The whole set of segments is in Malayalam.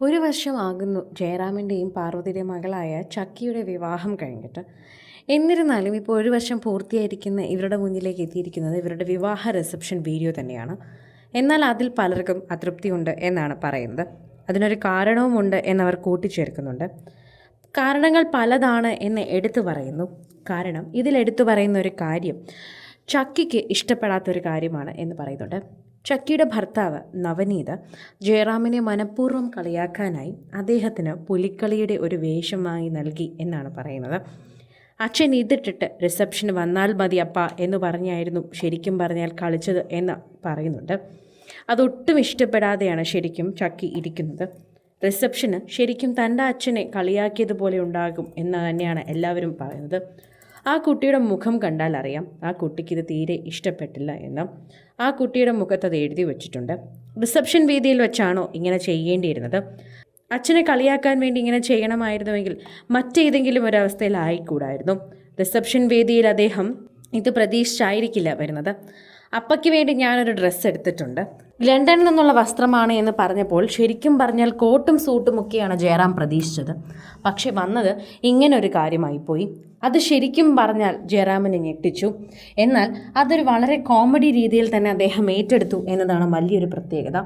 ഒരു വർഷമാകുന്നു ജയറാമിന്റെയും പാർവതിയുടെയും മകളായ ചക്കിയുടെ വിവാഹം കഴിഞ്ഞിട്ട്. എന്നിരുന്നാലും ഇപ്പോൾ ഒരു വർഷം പൂർത്തിയായിരിക്കുന്ന ഇവരുടെ മുന്നിലേക്ക് എത്തിയിരിക്കുന്നത് ഇവരുടെ വിവാഹ റിസപ്ഷൻ വീഡിയോ തന്നെയാണ്. എന്നാൽ അതിൽ പലർക്കും അതൃപ്തിയുണ്ട് എന്നാണ് പറയുന്നത്. അതിനൊരു കാരണവുമുണ്ട് എന്നവർ കൂട്ടിച്ചേർക്കുന്നുണ്ട്. കാരണങ്ങൾ പലതാണ് എന്ന് എടുത്തു പറയുന്നു. കാരണം ഇതിൽ എടുത്തു പറയുന്ന ഒരു കാര്യം ചക്കിക്ക് ഇഷ്ടപ്പെടാത്തൊരു കാര്യമാണ് എന്ന് പറയുന്നുണ്ട്. ചക്കിയുടെ ഭർത്താവ് നവനീത് ജയറാമിനെ മനഃപൂർവം കളിയാക്കാനായി അദ്ദേഹത്തിന് പുലിക്കളിയുടെ ഒരു വേഷമായി നൽകി എന്നാണ് പറയുന്നത്. അച്ഛൻ ഇതിട്ടിട്ട് റിസപ്ഷന് വന്നാൽ മതി അപ്പ എന്ന് പറഞ്ഞായിരുന്നു ശരിക്കും പറഞ്ഞാൽ കളിച്ചത് എന്ന് പറയുന്നുണ്ട്. അതൊട്ടും ഇഷ്ടപ്പെടാതെയാണ് ശരിക്കും ചക്കി ഇരിക്കുന്നത്. റിസപ്ഷന് ശരിക്കും തന്റെ അച്ഛനെ കളിയാക്കിയതുപോലെ ഉണ്ടാകും എന്ന് തന്നെയാണ് എല്ലാവരും പറയുന്നത്. ആ കുട്ടിയുടെ മുഖം കണ്ടാൽ അറിയാം. ആ കുട്ടിക്ക് ഇത് തീരെ ഇഷ്ടപ്പെട്ടില്ല എന്ന്. ആ കുട്ടിയുടെ മുഖത്ത് അത് എഴുതി വെച്ചിട്ടുണ്ട്. റിസപ്ഷൻ വേദിയിൽ വെച്ചാണോ ഇങ്ങനെ ചെയ്യേണ്ടിയിരുന്നത്? അച്ഛനെ കളിയാക്കാൻ വേണ്ടി ഇങ്ങനെ ചെയ്യണമായിരുന്നുവെങ്കിൽ മറ്റേതെങ്കിലും ഒരവസ്ഥയിലായിക്കൂടായിരുന്നു റിസപ്ഷൻ വേദിയിൽ അദ്ദേഹം ഇത് പ്രതീക്ഷിച്ചായിരിക്കില്ല വരുന്നത്. അപ്പയ്ക്ക് വേണ്ടി ഞാനൊരു ഡ്രസ്സ് എടുത്തിട്ടുണ്ട്. ലണ്ടനിൽ നിന്നുള്ള വസ്ത്രമാണ് എന്ന് പറഞ്ഞപ്പോൾ ശരിക്കും പറഞ്ഞാൽ കോട്ടും സൂട്ടും ഒക്കെയാണ് ജയറാം പ്രതീക്ഷിച്ചത്. പക്ഷെ വന്നത് ഇങ്ങനൊരു കാര്യമായിപ്പോയി അത് ശരിക്കും പറഞ്ഞാൽ ജയറാമിനെ ഞെട്ടിച്ചു. എന്നാൽ അതൊരു വളരെ കോമഡി രീതിയിൽ തന്നെ അദ്ദേഹം ഏറ്റെടുത്തു എന്നതാണ് വലിയൊരു പ്രത്യേകത.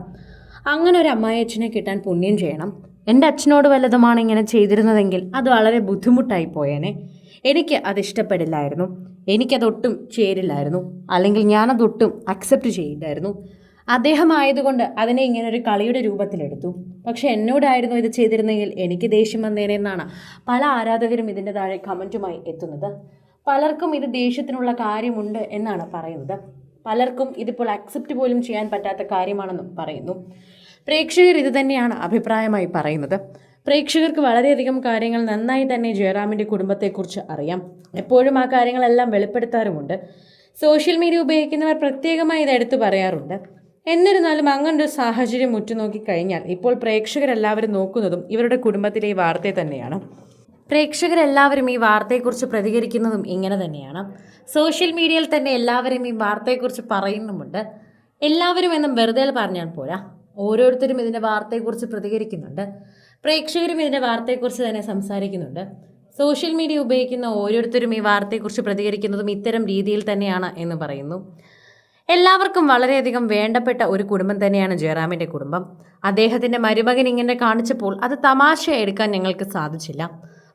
അങ്ങനെ ഒരു അമ്മായച്ചനെ കിട്ടാൻ പുണ്യം ചെയ്യണം. എന്റെ അച്ഛനോട് വല്ലതുമാണ് ഇങ്ങനെ ചെയ്തിരുന്നതെങ്കിൽ അത് വളരെ ബുദ്ധിമുട്ടായി പോയേനെ. എനിക്ക് അത് ഇഷ്ടപ്പെടില്ലായിരുന്നു എനിക്കതൊട്ടും ചേരില്ലായിരുന്നു. അല്ലെങ്കിൽ ഞാനതൊട്ടും അക്സെപ്റ്റ് ചെയ്യില്ലായിരുന്നു. അദ്ദേഹം ആയതുകൊണ്ട് അതിനെ ഇങ്ങനെ ഒരു കളിയുടെ രൂപത്തിലെടുത്തു. പക്ഷെ എന്നോടായിരുന്നു ഇത് ചെയ്തിരുന്നെങ്കിൽ എനിക്ക് ദേഷ്യം വന്നേനെ എന്നാണ് പല ആരാധകരും ഇതിന്റെ താഴെ കമന്റുമായി എത്തുന്നത്. പലർക്കും ഇത് ദേഷ്യത്തിനുള്ള കാര്യമുണ്ട് എന്നാണ് പറയുന്നത്. പലർക്കും ഇതിപ്പോൾ അക്സെപ്റ്റ് പോലും ചെയ്യാൻ പറ്റാത്ത കാര്യമാണെന്നും പറയുന്നു. പ്രേക്ഷകർ ഇത് തന്നെയാണ് അഭിപ്രായമായി പറയുന്നത്. പ്രേക്ഷകർക്ക് വളരെയധികം കാര്യങ്ങൾ നന്നായി തന്നെ ജയറാമിന്റെ കുടുംബത്തെക്കുറിച്ച് അറിയാം. എപ്പോഴും ആ കാര്യങ്ങളെല്ലാം വെളിപ്പെടുത്താറുമുണ്ട്. സോഷ്യൽ മീഡിയ ഉപയോഗിക്കുന്നവർ പ്രത്യേകമായി ഇത് എടുത്തു പറയാറുണ്ട്. എന്നിരുന്നാലും അങ്ങനൊരു സാഹചര്യം ഉറ്റുനോക്കിക്കഴിഞ്ഞാൽ ഇപ്പോൾ പ്രേക്ഷകരെല്ലാവരും നോക്കുന്നതും ഇവരുടെ കുടുംബത്തിലെ ഈ വാർത്തയെ തന്നെയാണ്. പ്രേക്ഷകരെല്ലാവരും ഈ വാർത്തയെക്കുറിച്ച് പ്രതികരിക്കുന്നതും ഇങ്ങനെ തന്നെയാണ്. സോഷ്യൽ മീഡിയയിൽ തന്നെ എല്ലാവരും ഈ വാർത്തയെക്കുറിച്ച് പറയുന്നുമുണ്ട്. എല്ലാവരും എന്നും വെറുതെ പറഞ്ഞാൽ പോരാ. ഓരോരുത്തരും ഇതിന്റെ വാർത്തയെക്കുറിച്ച് പ്രതികരിക്കുന്നുണ്ട്. പ്രേക്ഷകരും ഇതിന്റെ വാർത്തയെക്കുറിച്ച് തന്നെ സംസാരിക്കുന്നുണ്ട്. സോഷ്യൽ മീഡിയ ഉപയോഗിക്കുന്ന ഓരോരുത്തരും ഈ വാർത്തയെക്കുറിച്ച് പ്രതികരിക്കുന്നതും ഇത്തരം രീതിയിൽ തന്നെയാണ് എന്ന് പറയുന്നു. എല്ലാവർക്കും വളരെയധികം വേണ്ടപ്പെട്ട ഒരു കുടുംബം തന്നെയാണ് ജയറാമിന്റെ കുടുംബം. അദ്ദേഹത്തിന്റെ മരുമകൻ ഇങ്ങനെ കാണിച്ചപ്പോൾ അത് തമാശ എടുക്കാൻ ഞങ്ങൾക്ക് സാധിച്ചില്ല.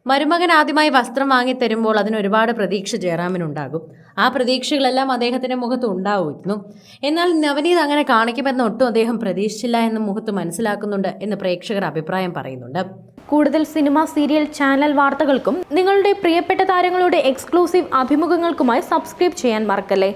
മരുമകൻ ആദ്യമായി വസ്ത്രം വാങ്ങി തരുമ്പോൾ അതിന് ഒരുപാട് പ്രതീക്ഷ ജയറാമിനുണ്ടാകും. ആ പ്രതീക്ഷകളെല്ലാം അദ്ദേഹത്തിന്റെ മുഖത്ത് ഉണ്ടാവുമായിരുന്നു. എന്നാൽ നവനീത് അങ്ങനെ കാണിക്കുമെന്ന് ഒട്ടും അദ്ദേഹം പ്രതീക്ഷിച്ചില്ല എന്ന് മുഖത്ത് മനസ്സിലാക്കുന്നുണ്ട് എന്ന് പ്രേക്ഷകർ അഭിപ്രായം പറയുന്നുണ്ട്. കൂടുതൽ സിനിമ സീരിയൽ ചാനൽ വാർത്തകൾക്കും നിങ്ങളുടെ പ്രിയപ്പെട്ട താരങ്ങളുടെ എക്സ്ക്ലൂസീവ് അഭിമുഖങ്ങൾക്കുമായി സബ്സ്ക്രൈബ് ചെയ്യാൻ മറക്കല്ലേ?